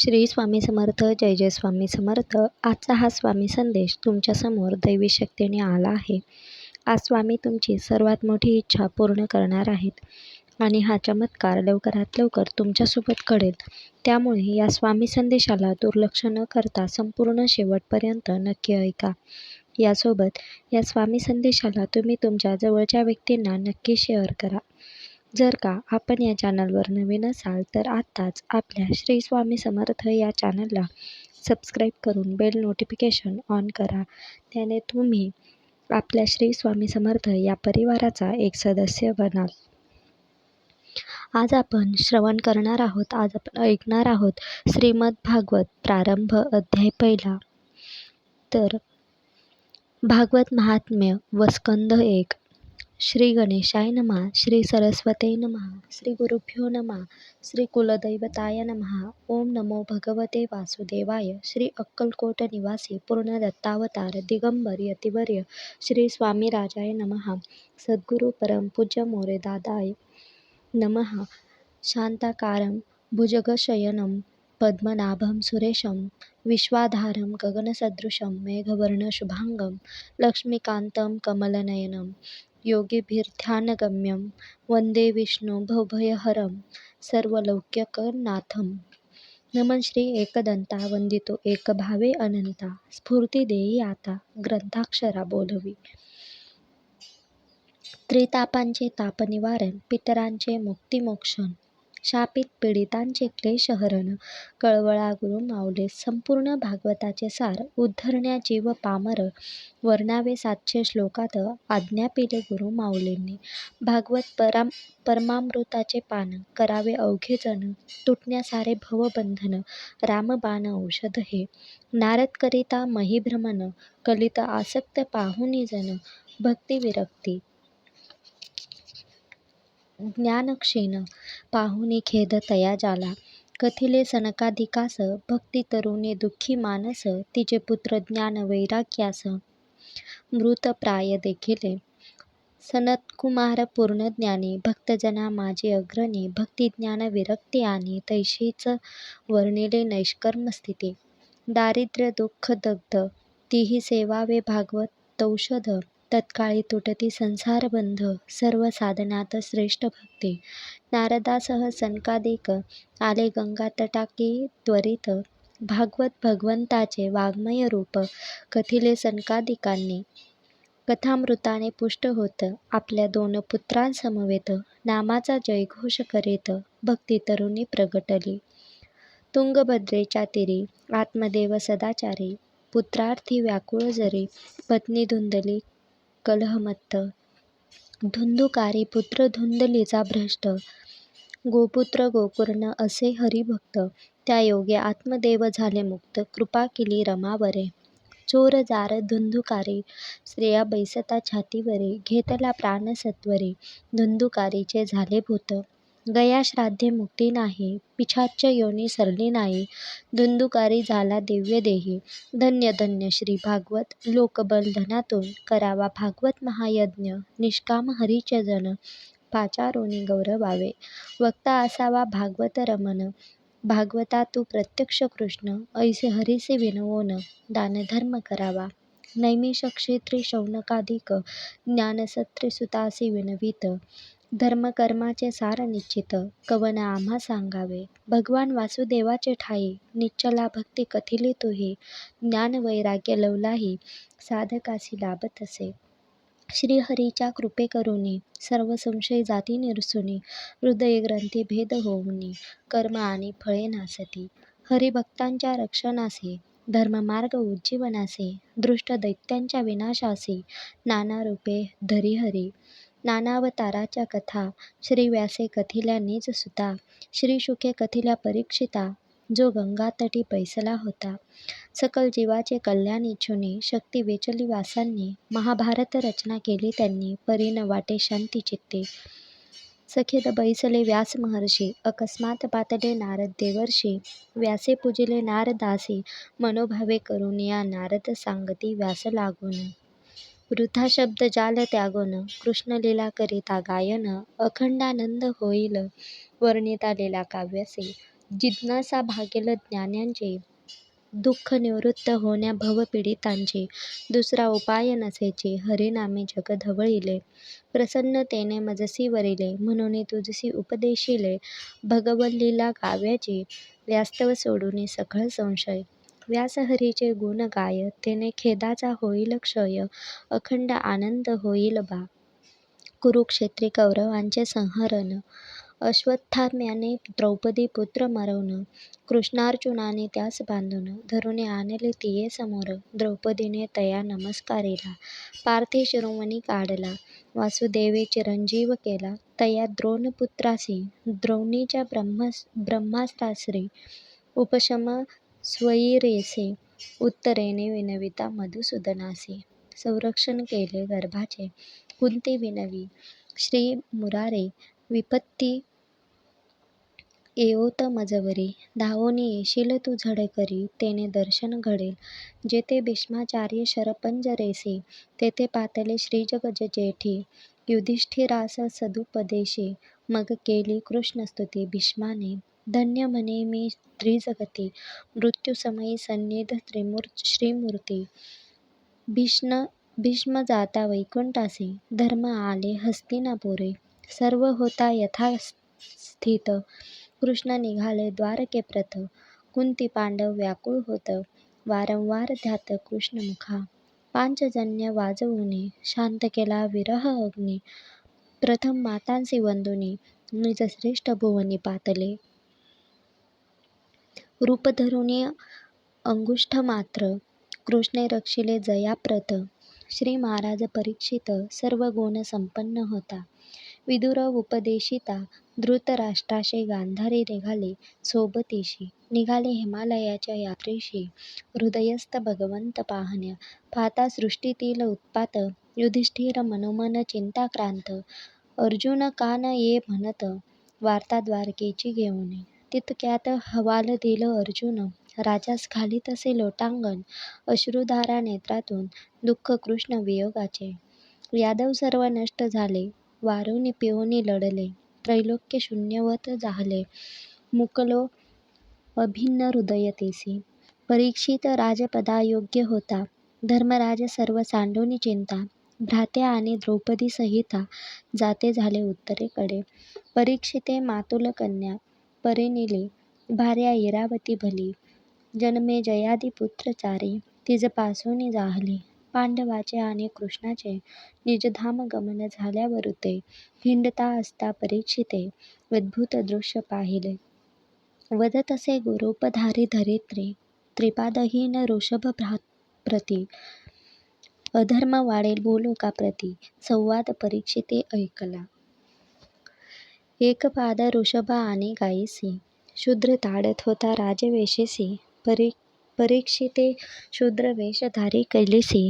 श्री स्वामी समर्थ जय जय स्वामी समर्थ. आजचा हा स्वामी संदेश तुमच्यासमोर दैवी शक्तीने आला आहे. आज स्वामी तुमची सर्वात मोठी इच्छा पूर्ण करणार आहेत आणि हा चमत्कार लवकरात लवकर तुमच्यासोबत घडेल. त्यामुळे या स्वामी संदेशाला दुर्लक्ष न करता संपूर्ण शेवटपर्यंत नक्की ऐका. यासोबत या स्वामी संदेशाला तुम्ही तुमच्या जवळच्या व्यक्तींना नक्की शेअर करा. जर का आपण या चॅनलवर नवीन असाल तर आत्ताच आपल्या श्री स्वामी समर्थ या चॅनलला सबस्क्राईब करून बेल नोटिफिकेशन ऑन करा. त्याने तुम्ही आपल्या श्री स्वामी समर्थ या परिवाराचा एक सदस्य बनाल. आज आपण श्रवण करणार आहोत आज आपण ऐकणार आहोत श्रीमद भागवत प्रारंभ अध्याय पहिला. तर भागवत महात्म्य व स्कंद एक. श्री गणेशाय नमः श्री सरस्वते नमः श्री गुरुभ्यो नमः श्री कुलदैवताय नमः ओम नमो भगवते वासुदेवाय श्री अक्कलकोट निवासी पूर्ण दत्तावतार दिगंबर यतिवर्य श्री स्वामी राजाय नमः सद्गुरु परम पूज्य मोरे दादाय नमः शान्ताकारं भुजगशयनं पद्मनाभं सुरेशं विश्वाधारं गगनसदृशं मेघवर्णशुभाङ्गं लक्ष्मीकान्तं कमलनयनं योगिभिर्ध्यानगम्यं। वन्दे विष्णु भवभयहरं। सर्वलौक्यकनाथं नमन श्री एकदंता वंदितो एकभावे अनंता स्फूर्ती देई आता ग्रंथाक्षरा बोलवी। त्रितापांचे तापनिवारण पितरांचे मुक्तिमोक्षण। शापित पीडितांचे क्लेशहरण कळवळा गुरु मावले संपूर्ण भागवताचे सार उद्धरण्या जीव पामर वर्णावे सातशे श्लोकात आज्ञा पिले गुरु माऊलींनी. भागवत पराम परमामृताचे पान करावे अवघे जण तुटण्या सारे भवबंधन रामबाण औषध हे. नारद करिता महिभ्रमण कलित आसक्त पाहुनी जण भक्ती विरक्ती ज्ञानक्षीण पाहुणे खेद तया जाला कथिले सनकाधिकास भक्ती तरुणी दुःखी मानस तिचे पुत्र ज्ञान वैराग्यास. मृतप्राय देखिले. सनतकुमार पूर्णज्ञानी भक्तजना माझे अग्रणी भक्तिज्ञान विरक्ती आणि तैशीच वर्णिले नैष्कर्म स्थिती. दारिद्र्य दुःख दग्ध तीही सेवावे भागवत तौषध तत्काळी तुटती संसारबंध सर्व साधनात श्रेष्ठ भक्ती. नारदासह सनकादिक आले गंगा तटाकी त्वरित. भागवत भगवंताचे वाङ्मय रूप. कथिले सनकादिकांनी. कथामृताने पुष्ट होत आपल्या दोन पुत्रांसमवेत. नामाचा जयघोष करीत भक्ती तरुणी प्रगटली. तुंगभद्रेच्या तिरी. आत्मदेव सदाचारी. पुत्रार्थी व्याकुळ जरी. पत्नी धुंदली. कलहमत्त। धुंदुकारी पुत्र धुंदलीचा भ्रष्ट। गोपुत्र गोकर्ण असे हरिभक्त। त्या योगे आत्मदेव झाले मुक्त। कृपा केली रमावरे। चोर जार धुंदुकारी। स्त्रिया बैसता छातीवरे। घेतला प्राण सत्वरे। धुंदुकारीचे झाले भूत। गया श्राद्धे मुक्ती नाही पिछाच्च योनी सरली नाही धुंदुकारी झाला दिव्य देही. धन्य धन्य श्री भागवत लोकबल धनातून करावा भागवत महायज्ञ निष्काम हरीचे जन पाचारोनी गौरवावे. वक्ता असावा भागवत रमण भागवता तू प्रत्यक्ष कृष्ण ऐसे हरीसे विनवोन दानधर्म करावा. नैमिषक्षेत्री शौनकाधिक ज्ञानसत्रे सुतासी विनवित धर्मकर्माचे सार निश्चित कवन आम्हा सांगावे? भगवान वासुदेवाचे ठाई निश्चला भक्ती कथिली तुही ज्ञान वैराग्य लवलाही साधकासी लाभत असे. श्रीहरीच्या कृपेकरुनी सर्व संशय जाती निरसुनी हृदयग्रंथी भेद होऊनी कर्म आणि फळे नासती. हरिभक्तांच्या रक्षणासे धर्ममार्ग उज्जीवनासे दृष्ट दैत्यांच्या विनाशासे नाना रूपे धरी हरी नानावताराच्या कथा श्री व्यासे कथिल्या निज सुता श्री शुके कथिल्या परीक्षिता जो गंगातटी बैसला होता. सकल जीवाचे कल्याण इच्छुनी शक्ती वेचली वासांनी महाभारत रचना केली त्यांनी परीन वाटे शांती चित्ते. सखेद बैसले व्यास महर्षी अकस्मात पातले नारद देवर्षी व्यासे पूजिले नारदासी मनोभावे करून या नारद सांगती व्यास लागून. वृथा शब्द जाल त्यागोन कृष्ण लीला करिता गायन अखंडानंद होईल. वर्णिता लीला काव्यसे जिज्ञासा भागेल ज्ञानांचे दुःख निवृत्त होण्या भवपीडितांचे. दुसरा उपाय नसेचे. हरिनामे जग धवळिले प्रसन्नतेने मजसी वरिले. म्हणून तुझसी उपदेशिले. भगवल्लीला काव्याचे. वास्तव सोडून सखळ संशय. व्यासहरीचे गुण गाय तेने खेदाचा होईल क्षय अखंड आनंद होईल बा. कुरुक्षेत्री कौरवांचे संहरण अश्वत्थाम्याने द्रौपदी पुत्र मरवणं कृष्णार्जुनाने त्यास बांधून धरुणे आणले तिये समोर द्रौपदीने तया नमस्कारिला पार्थे शिरोमणी काढला वासुदेवे चिरंजीव केला तया द्रोणपुत्रासी द्रोणीच्या ब्रह्मास्त्रासी उपशम स्वैरेसे उत्तरेने विनविता मधुसूदनासी. संरक्षण केले गर्भाचे. कुंती विनवी. श्री मुरारे विपत्ती येओत मजवरी. धावोनी येशील तू झडकरी. तेने दर्शन घडेल. जेथे भीष्माचार्य शरपंजरेसी तेथे पातले श्रीजगज जेठी. युधिष्ठिरास सदुपदेशी. मग केली कृष्णस्तुती. भीष्माने धन्य म्हणे मी त्रिजगती मृत्युसमयी सन्निध श्रीमूर्ती भीष्म जाता वैकुंठासी धर्म आले हस्तिनापुरे सर्व होता यथा स्थित कृष्ण निघाले द्वारके प्रथ कुंती पांडव व्याकुळ होत वारंवार ध्यात कृष्णमुखा पांचजन्य वाजवुनी शांत केला विरह अग्नी प्रथम मातांसी वंदुनी निज श्रेष्ठ भुवनी पातले रूप धरुनी अंगुष्ठमात्र कृष्णे रक्षिले जयाप्रत श्री महाराज परीक्षित सर्व गुण संपन्न होता. विदुर उपदेशिता धृतराष्ट्राशी गांधारी निघाले सोबतीशी. निघाले हिमालयाच्या यात्रेशी. हृदयस्थ भगवंत पाहण्या पाहता सृष्टीतील उत्पात युधिष्ठिर मनोमन चिंताक्रांत अर्जुन कान ये म्हणत वार्ता द्वारकेची घेऊन तितक्यात हवाल दिल अर्जुन. राजास घालीत असे लोटांगण अश्रुधारा नेत्रातून दुःख कृष्ण वियोगाचे. यादव सर्व नष्ट झाले. वारुनी पिऊनी लढले. त्रैलोक्य शून्यवत जाहले मुकलो अभिन्न हृदय तेसी. परीक्षित राजपदायोग्य होता. धर्मराज सर्व सांडूनी चिंता. भ्रात्या आणि द्रौपदी सहिता जाते झाले उत्तरेकडे. परीक्षिते मातुल कन्या. परिनिली भार्या इरावती भली. जन्मे जयादी पुत्र चारी तिजपासून जाहली. पांडवाचे आणि कृष्णाचे निजधाम गमन झाल्यावरुते हिंडता असता परीक्षिते अद्भुत दृश्य पाहिले. वद तसे गुरूपधारी धरित्री त्रिपादहीन ऋषभ प्रती. अधर्म वाढेल भूलोकाप्रती संवाद परीक्षिते ऐकला. एक पाद ऋषभा आणि गायीसी शूद्र ताडत होता राजवेशीसी परीक्षिते शूद्र वेषधारी कैलिसी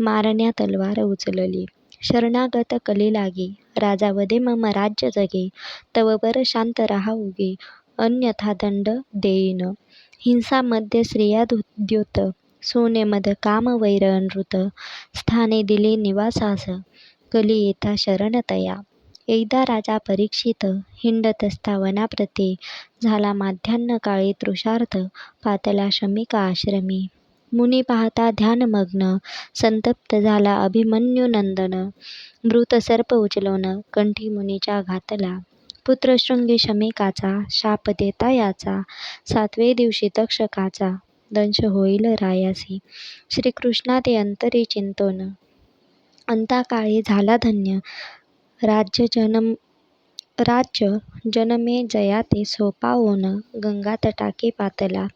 मारण्या तलवार उचलली शरणागत कली लागी राजा वदे मम राज्य जगे तववर शांत रहा उगे अन्यथा दंड देईन हिंसा मध्य स्त्रियाद्योत सोने मध काम वैर अनृत स्थाने दिली निवासास कली येता शरण तया एकदा राजा परीक्षित हिंडत असता वनाप्रती झाला माध्यान्ह काळी तृषार्थ पातला शमिका आश्रमी. मुनी पाहता ध्यानमग्न संतप्त झाला अभिमन्युनंदन. मृत सर्प उचलून कंठी मुनीच्या घातला. पुत्रशृंगी शमिकाचा शाप देता याचा सातवे दिवशी तक्षकाचा दंश होईल रायासी. श्रीकृष्णा ते अंतरी चिंतोन. अंताकाळी झाला धन्य राज्य जनम राज्य जनमे जयाते सोपावोन गंगा तटाके पातला।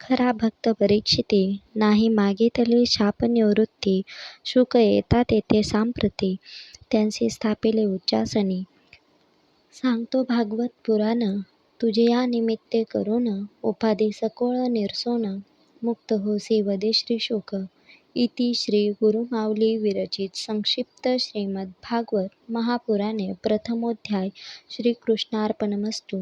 खरा भक्त परीक्षिती नाही मागितली शापनिवृत्ती शुक येता तेथे सांप्रती त्यांसी स्थापिले उच्चासनी। सांगतो भागवत पुराण तुझे या निमित्ते करून उपाधी सकोळ निरसोन मुक्त होसी वदे श्रीशुक इति श्री गुरुमाऊली विरचित संक्षिप्त श्रीमद्भागवत महापुराणे प्रथमोध्याय श्रीकृष्णार्पणमस्तु.